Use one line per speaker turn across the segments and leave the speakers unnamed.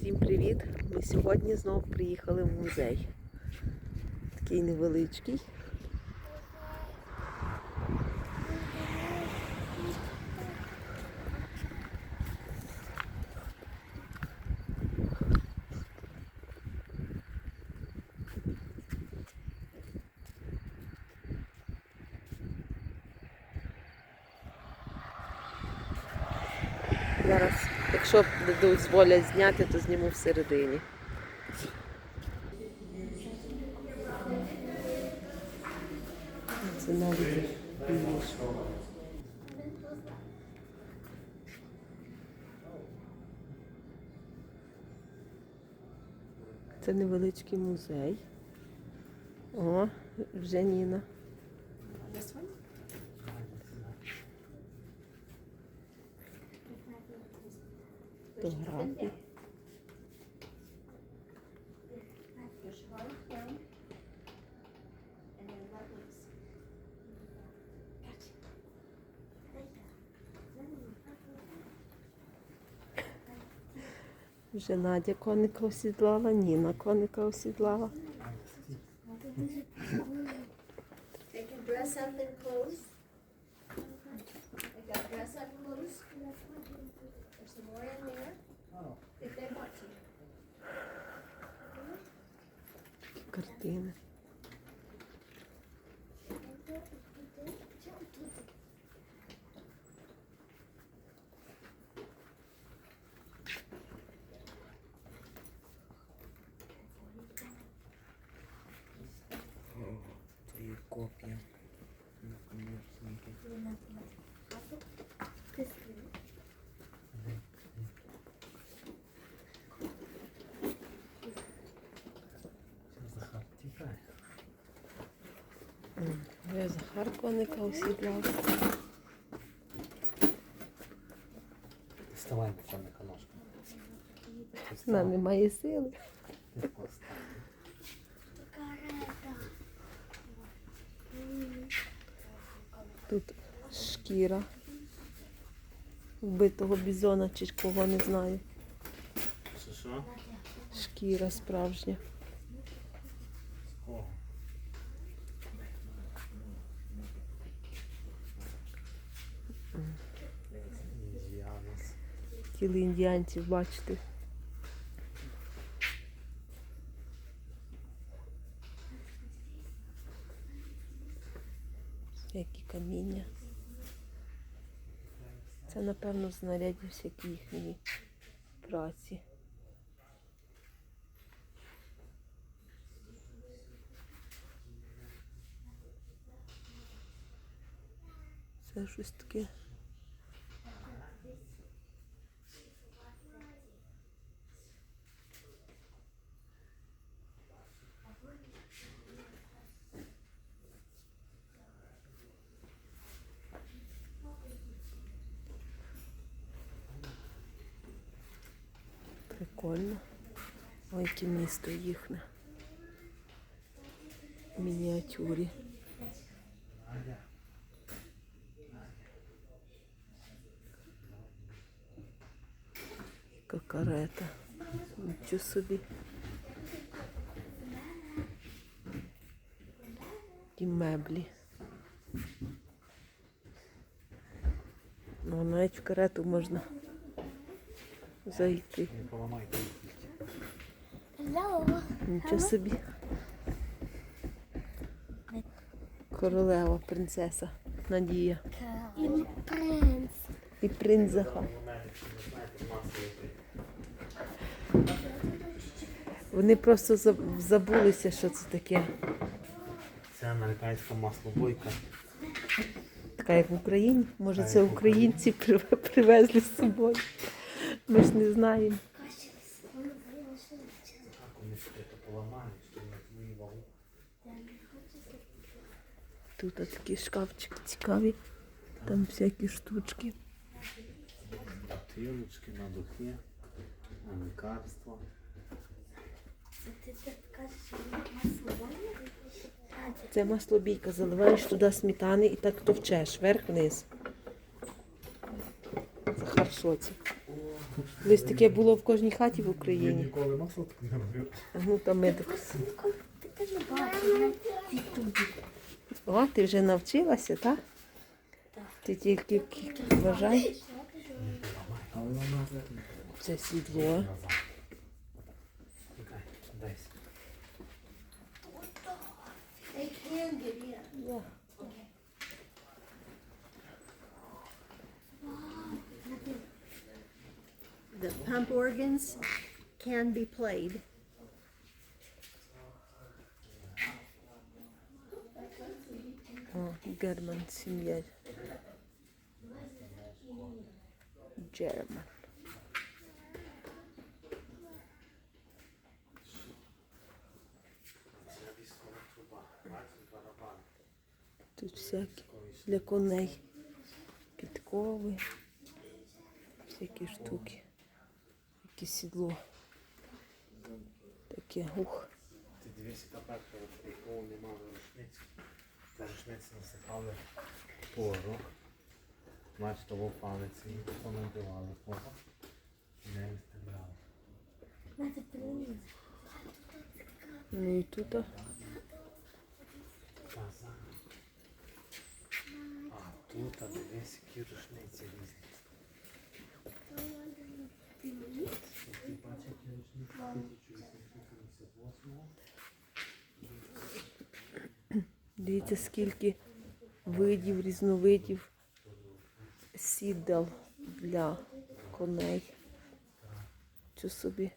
Всім привіт! Ми сьогодні знову приїхали в музей. Такий невеличкий. Зараз, якщо дозволять зняти, то зніму всередині. Це навіть. Це невеличкий музей. О, вже Ніна.
Gotcha.
Вже Надя коника осідлала, Ніна коника осідлала.
Your dress up and close.
Є копія. Наконечники. Це Захар
коника осідлав.
Вставай, пацаника ножка.
Вона не має сили. Тут шкіра вбитого бізона чи кого не знаю.
Що що?
Шкіра справжня.
О.
Тіли індіанців, бачите. Які каміння. Це, напевно, знаряддя всякі їхньої праці. Це щось таке. Ой, яке місто їхне. В мініатюрі. Яка карета. Нічого собі. І меблі. Ну, навіть в карету можна зайти.
Не поламайте
Hello.
Нічого собі. Королева, принцеса Надія.
Принц.
І принц Захар. Вони просто забулися, що це таке.
Це американська маслобойка.
Така як в Україні. Може, це українці привезли з собою. Ми ж не знаємо.
Так вони що-то поламали, що не воював.
Тут такі шкафчики цікаві. Там всякі штучки.
Бутилочки надухи, лікарства.
Ти кажеш,
Це маслобійка. Заливаєш туди сметани і так товчеш, вверх-вниз. Захар в шоці.
О,
Колись таке було в кожній хаті в
Я
Україні.
ніколи масло так не робив.
Ну там ми так.
Ти теж бачиш в Ютубі.
О, ти вже навчилася, так?
Так.
Ти тільки вважай. Це сідло.
The pump organs can be played.
Герман сім'я. Джерман. Тут всякі для коней. Підкови. Всякі штуки. Яке сідло. Таке ух.
Ти дивись, яка перша такого немає рушниць. Та рушниці насипали порох. Палець і понабивали порох. І не виставляли.
Ну і тут. а,
А тут, а дивись, які рушниці різні. Ти бачиш, які рушниці 1878
Дивіться, скільки видів, різновидів сідал для коней. Що собі?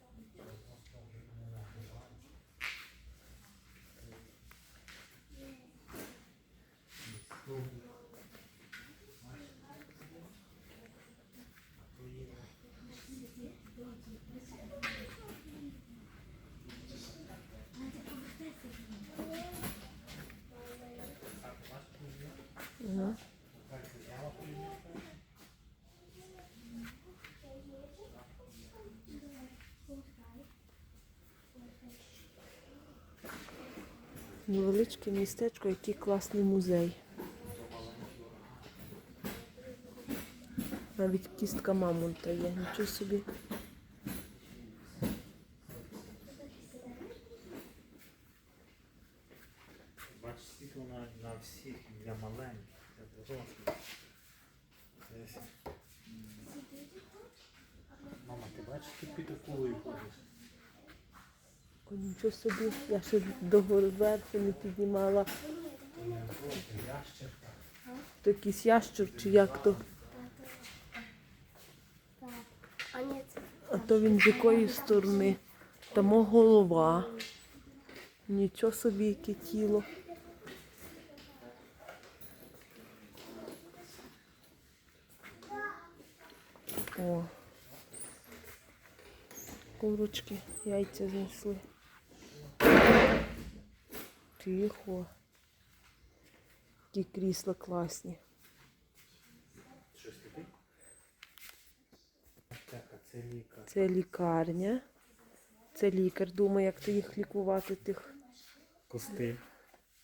Ага. Невеличке містечко, який класний музей. Навіть кістка мамонта є, нічого собі.
Бачиш, світло на, на всіх для маленьких, для дорослих. Десь. Мама, ти бачиш, ти під акулою ходиш?
О, Нічого собі, я ще до верху не піднімала. То якийсь ящур чи як то.
А
то він з якої сторони? Тому голова. Нічого собі, яке тіло. О. Курочки, яйця знесли. Тихо. Які крісла класні.
Це
лікарня. Це лікар думає, як то їх лікувати, тих
Костиль.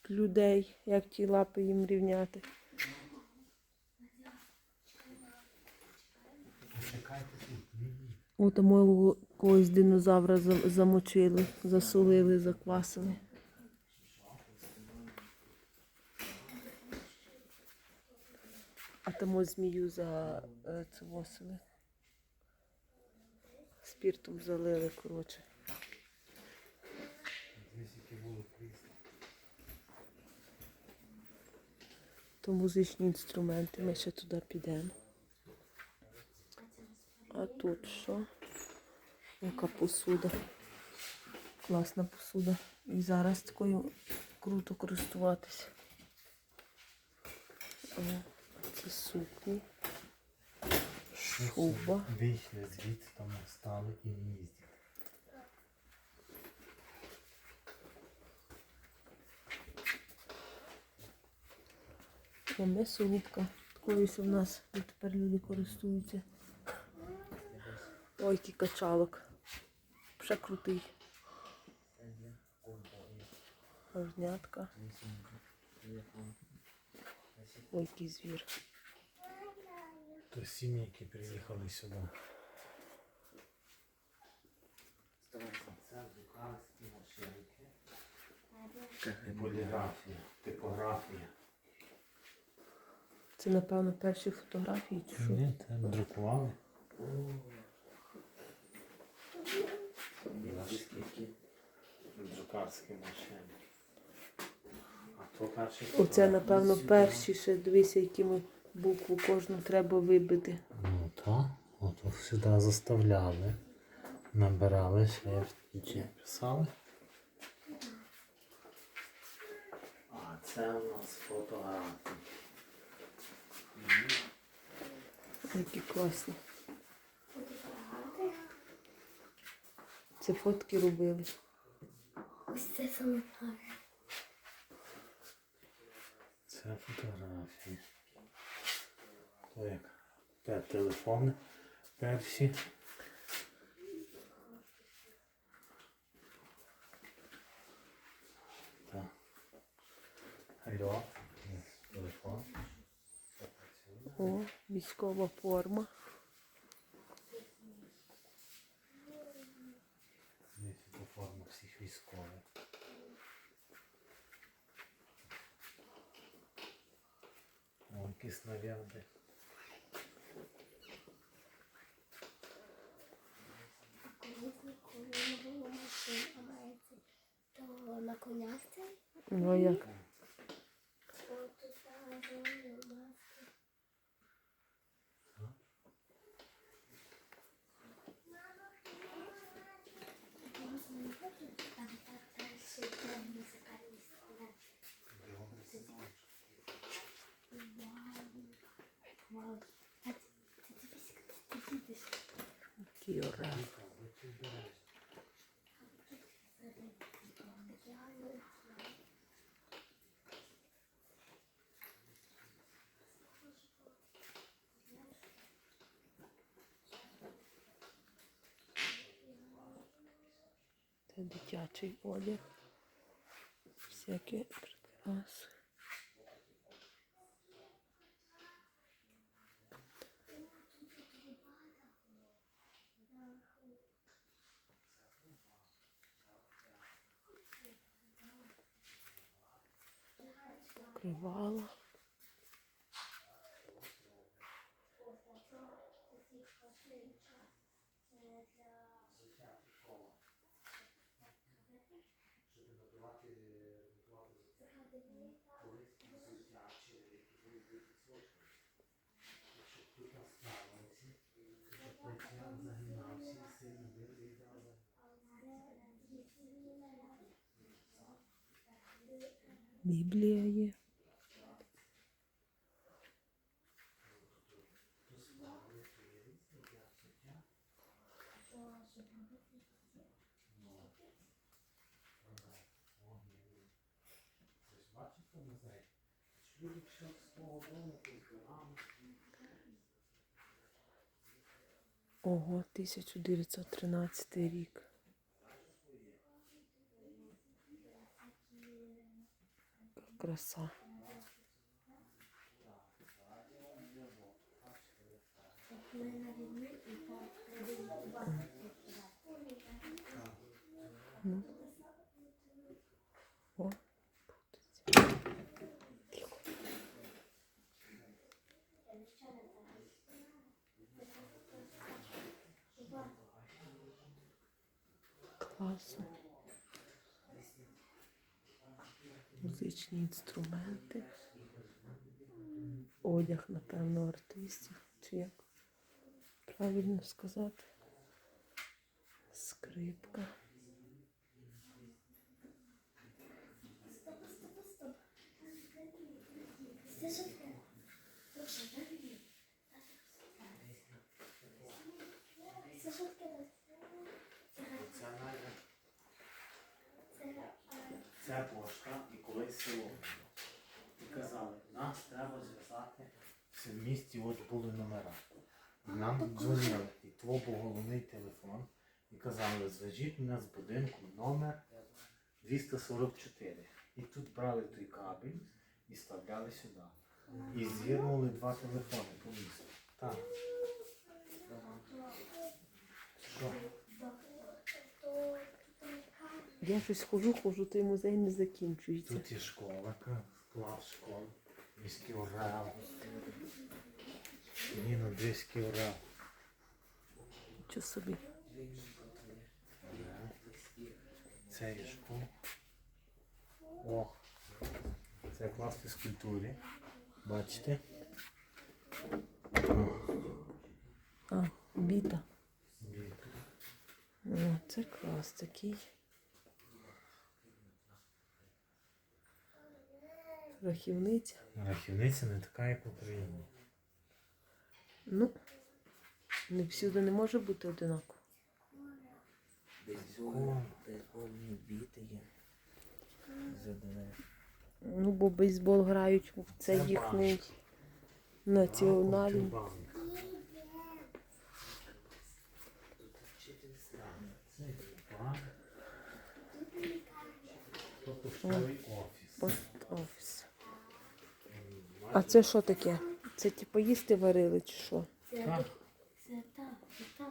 людей, як ті лапи їм рівняти. О, там когось динозавра замочили, засолили, заквасили. А там змію за е, це восили. Спіртом залили, коротше. То музичні інструменти, ми ще туди підемо. А тут що? Яка посуда? Класна посуда. І зараз такою круто користуватися. Це сукні. Шуба.
Вийшли звідси, там стали і їздять.
О, м'ясорубка. Такою в нас і тепер люди користуються. Ой, який качалок. Ще крутий. Горнятка. Ой, який звір
то есть семейки приехали сюда. Поліграфія, типографія.
Це, напевно, перші фотографії чи що?
Ні, це друкували. Скільки друкарські машини. А то перші
Оце, напевно, перші ще дивися, які ми букву кожну треба вибити.
Ну так, от сюди заставляли. Набирали шрифт і чи писали. А це у нас фотографії.
Які класні. Це фотки робили.
Ось це саме.
Це фотографії. То як? Те телефони перші. Так. Алло. Телефон.
О, військова форма.
По форму всіх військових. О, які снаряди.
Колись ніколи не було машин в Америці. То на конях цей.
Ну як?
От тут зелені маски. Там так далі там музикальні інструменти. Вау. А ти ти дивись, як ти їдеш.
Який орел. Це дитячий одяг. Всякі прикраси. Покривала. Біблія є. Ого, 1913 рік. Краса. Ну. О, крутиться. Тихо. Класно. Музичні інструменти. Одяг, напевно, артистів. Чи як правильно сказати? Скрипка.
Стоп, стоп, стоп. Це що таке? Слушай, дай мені. Це що таке? Це
Це навіть
це е,
Це пошта і колись село. І казали, нас треба зв'язати Це в місті, от були номера. І нам дзвонили, і то був головний телефон. І казали, зв'яжіть мене з будинку номер 244. І тут брали той кабель і вставляли сюди. І з'єднували два телефони по місту. Так. Що?
Я щось хожу, хожу, той музей не закінчується.
Тут є школа, клас школи. Міський. Ні, ну Одеський Орел.
Що собі?
Це є школа. О, це клас фізкультури. Бачите?
А, біта.
Є.
О, це клас такий. Рахівниця.
Рахівниця не така, як в Україні.
Ну, не всюди не може бути одинаково.
О,
Бейсбольні біти є. Задане.
Ну, бо бейсбол грають в це їхній національний.
Банк. Це є банк. То поштовий офіс.
А це що таке? Це типу їсти варили чи що?
Це
Так.
Це так.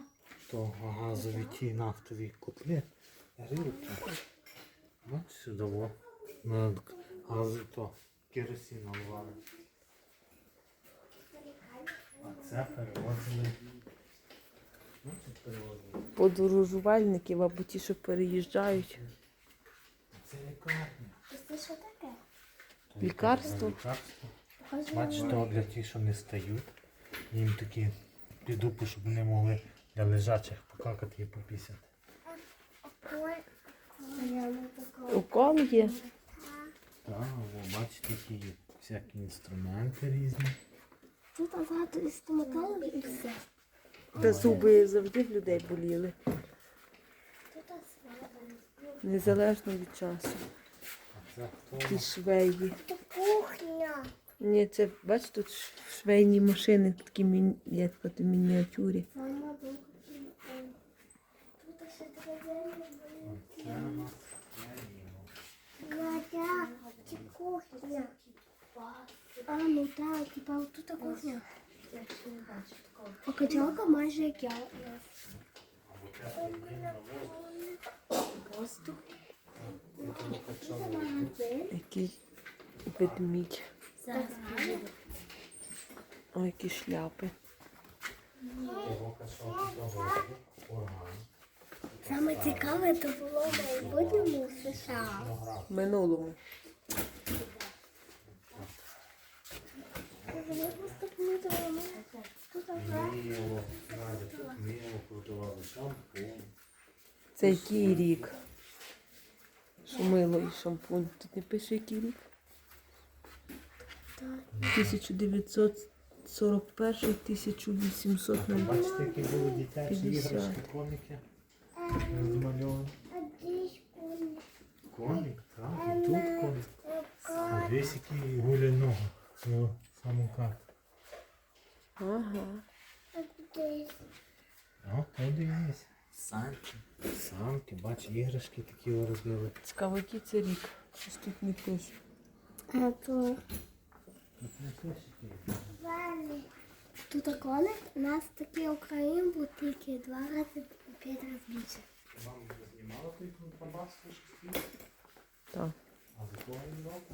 То газові ті нафтові котли. Грілки. От сюди во. На то керосин наливали. А це перевозили.
Подорожувальників або ті, що переїжджають.
Це лікарня.
Це що таке?
Лікарство?
Лікарство.
Похоже
Бачиш, для тих, що не стають. Їм такі підупи, щоб вони могли для лежачих покакати і попісяти.
Укол є.
Так, бачите, які є всякі інструменти різні.
Тут багато стоматологів і все.
Та зуби завжди в людей боліли. Незалежно від часу.
А це хто?
Ті швеї. Ні, це бачиш, тут швейні машини такі міні... як в мініатюрі.
Кухня. А, ну так, типа тут кухня. Покачалка майже як я.
Який ведмідь. Ой, які шляпи.
Саме цікаве то було в майбутньому в США.
В минулому. Це який рік? Що мило і шампунь. Тут не пише який рік? 1941 1800
Бачите, які були дитячі
50.
іграшки, коники розмальовані. Коник, так, і тут коник. А десь який самокат.
Ага.
О, подивись.
Санки.
Самки, бач, іграшки такі робили.
Цікаво, який це рік. Щось тут не пише.
А то тут коник, у нас такий Україн був тільки два рази п'ять разів більше.
Вам знімали той контрабас шести?
Так,
А з якого він року?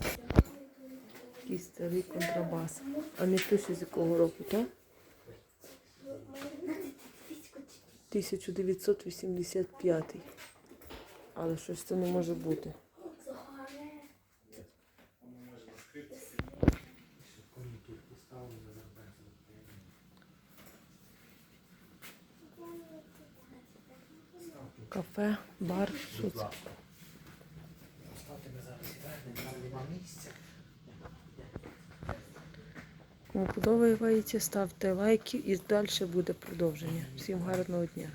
який старий контрабас. А не пише з якого року, так? 1985. Але щось це не може бути.
Коні тут поставили на
Кафе, бар, що це? ставте лайки і далі буде продовження. Всім гарного дня.